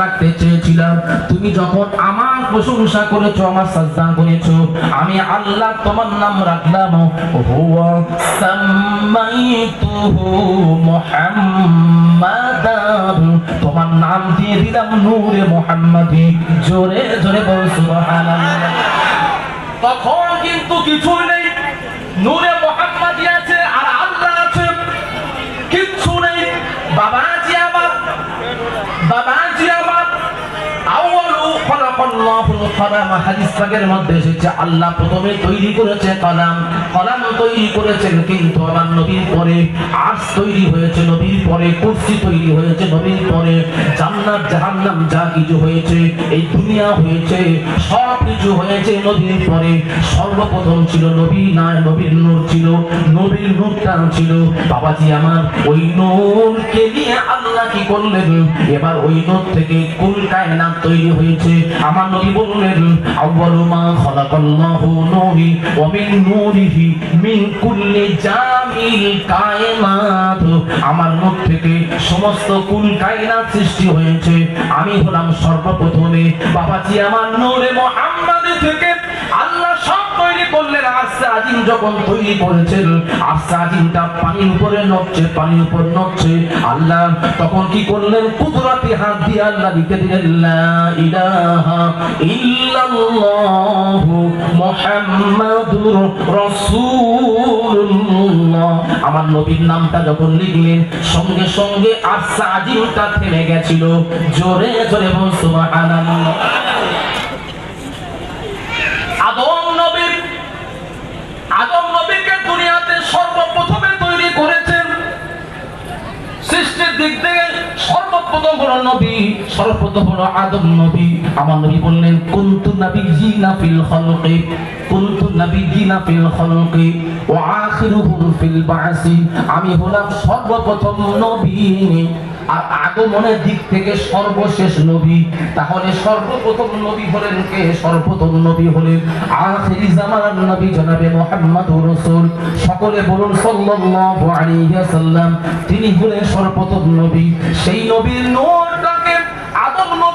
রাখতে চেয়েছিলাম। তুমি যখন আমার প্রশংসা করেছ, আমার সাজদা করেছ, আমি আল্লাহ তোমার নাম রাখলাম। তোমার নাম দিয়ে দিলাম নূরে মুহাম্মাদি। জোরে জোরে বল তখন কিন্তু কিছুই নেই। নূরে তৈরি করেছে কলাম তৈরি তৈরি হয়েছে পরে তৈরি হয়েছে পরে যা কিছু হয়েছে, এই দুনিয়া হয়েছে হয়েছে পরে। সর্বপ্রথম ছিল নবী নয় নবীর নূর ছিল, নবীর নূরটা ছিল। বাবাজি আমার, ওই নূরকে নিয়ে আল্লাহ কি করলেন? এবার ওই থেকে তৈরি হয়েছে। আমার বললেন মা মিন কুল্লি জামিল আমার থেকে সমস্ত কুল কায়নাত সৃষ্টি হয়েছে। আমি হলাম সর্বপ্রথমে। বাবাজি আমার নূরে মুহাম্মদ থেকে আল্লাহ সব তৈরি করলেন যখন তৈরি করেছেন পানির উপরে নড়ছে উপর নড়ছে। আল্লাহ তখন কি করলেন? হাত দিয়ে আল্লাহ লিখে দিলেন, লা ইলাহা ইল্লাল্লাহু মুহাম্মাদুর রাসূলুল্লাহ। আমার নবীর নামটা যখন লিখলেন, সঙ্গে সঙ্গে আরসে আজিমটা থেমে গেছিল। জোরে জোরে বল সুবহানাল্লাহ আদম নবীর আদম নবীকে দুনিয়াতে সর্বপ্রথমে তৈরি করেছেন সৃষ্টির দিক থেকে সর্বপ্রথম হলো নবী, সর্বপ্রথম হলো আদম নবী। আমার নবী বললেন, কুনতু নাবিয়্যিনা ফিল খালকি, কুনতু নাবিয়্যিনা ফিল খালকি আখিরুহুম ফিল বাসি। আমি হলাম সর্বপ্রথম নবী। আর আগমনের দিক থেকে সর্বশেষ নবী, তাহলে সর্বপ্রথম নবী হলেন কে? সর্বপ্রথম নবী হলেন আখেরি জামানার নবী জনাবে মোহাম্মদ রসুল। সকলে বলুন, সাল্লাল্লাহু আলাইহি সাল্লাম তিনি হলেন সর্বপ্রথম নবী। সেই নবীর নূরটাকে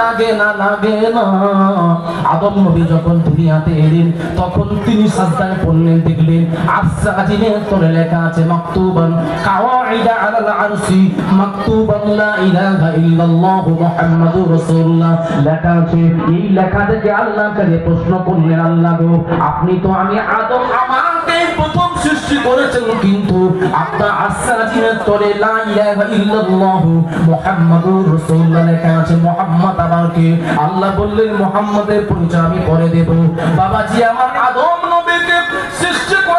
লাগে না লাগে না। আদম নবী যখন দুনিয়াতে এলেন, তখন তিনি সাজদায় পড়লেন, দেখলেন আজিমের তোরে লেখা আছে, মাকতুবান কাওয়াইদা আলাল আরশি, মাকতুবান লা ইলাহা ইল্লাল্লাহ মুহাম্মাদুর রাসূলুল্লাহ। লেখা আছে, এই লেখা থেকে আল্লাহ কাছে প্রশ্ন করলেন, আল্লাহ গো, আপনি তো আমি আদম প্রথম সৃষ্টি করেছেন কিন্তু আত্মা আফসা তরে লা ইলাহা ইল্লাল্লাহ মুহাম্মাদুর রাসূলুল্লাহ লেখা আছে, মোহাম্মদ আমাকে আল্লাহ বললেন, মোহাম্মদের পরিচয় আমি পরে দেব। বাবাজি, আমার আদম নবীকে সৃষ্টি করার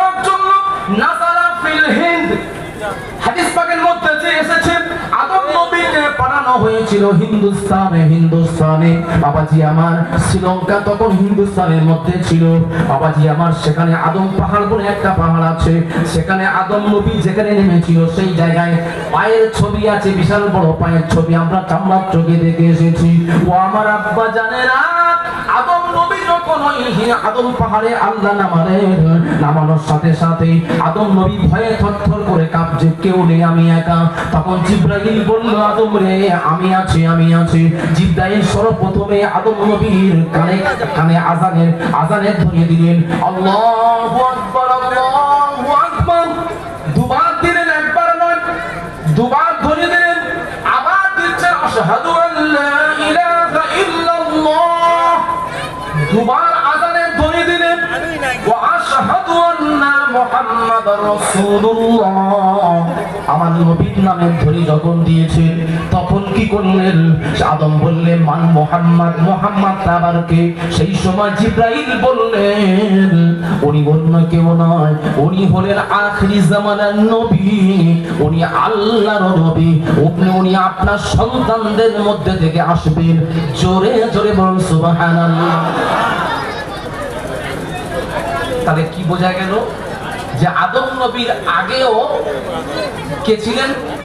পাঠানো হয়েছিল হিন্দুস্তানে হিন্দুস্তানে। বাবাজি আমার শ্রীলঙ্কা তখন হিন্দুস্তানের মধ্যে ছিল। বাবাজি আমার সেখানে আদম পাহাড় বলে একটা পাহাড় আছে। সেখানে আদম নবী যেখানে নেমেছিল, সেই জায়গায় পায়ের ছবি আছে, বিশাল বড় পায়ের ছবি। আমরা চামড়ার চোখে দেখে এসেছি। ও আমার আব্বা জানেরা আদম নবী যখন ওই আদম পাহাড়ে আল্লাহ নামালেন নামানোর সাথে সাথে আদম নবী ভয়ে থরথর করে কাঁপছে, কেউ নেই, আমি একা। তখন জিব্রাইল বলল, আদম রে, আমি আছি আমি আছি। জিব্রাইল সর্বপ্রথমে আদম নবীর কানে কানে আজানের আজানের ধরিয়ে দিলেন, আল্লাহু আকবার আল্লাহু আকবার। দুবার দিলেন, একবার নয়, দুবার ধরিয়ে দিলেন, আবার দিচ্ছেন আশহাদু দুবার আজানের ধ্বনি দিলেন ও আশহাদু আন্না মুহাম্মাদার রাসূলুল্লাহ। আমার নবীর নামে ধ্বনি যখন দিয়েছেন, তখন করলেন আদম মান মোহাম্মদ মোহাম্মদ তাবারকে। সেই সময় জিব্রাইল বললেন, উনি অন্য কেউ নয়, উনি হলেন আখিরি জামানার নবী, উনি আল্লাহর নবী উনি আপনার সন্তানদের মধ্যে থেকে আসবেন। জোরে জোরে বলুন, সুবহানাল্লাহ। তাহলে কি বোঝা গেল যে আদম নবীর আগেও কে ছিলেন?